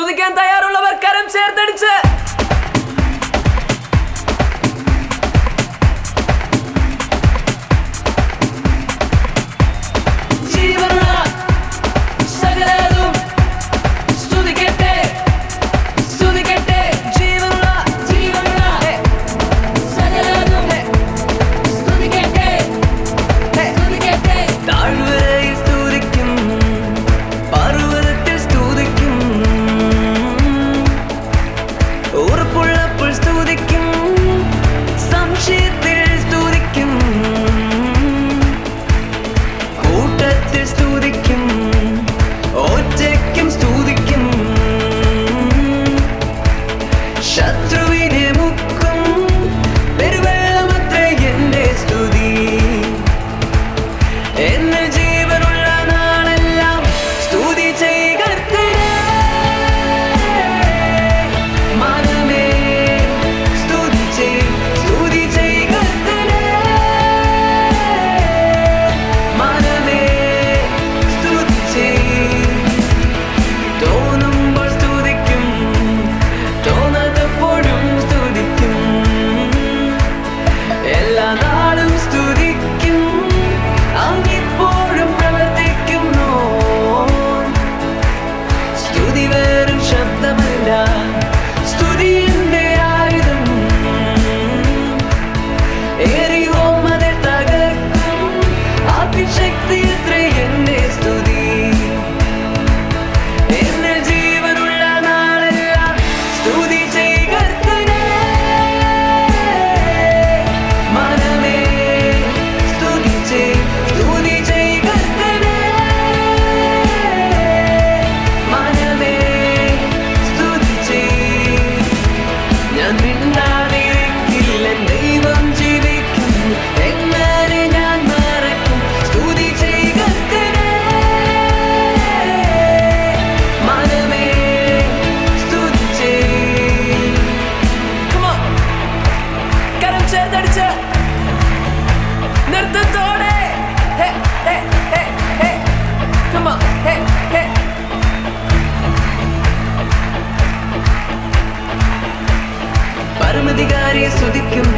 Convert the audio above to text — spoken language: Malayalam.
സ്തുതിക്കാൻ തയ്യാറുള്ളവർ കരം ചേർത്തടിച്ച്. ಶತ್ರು നൃത്തത്തോടെ പരമധികാരിയെ സ്തുതിക്കും.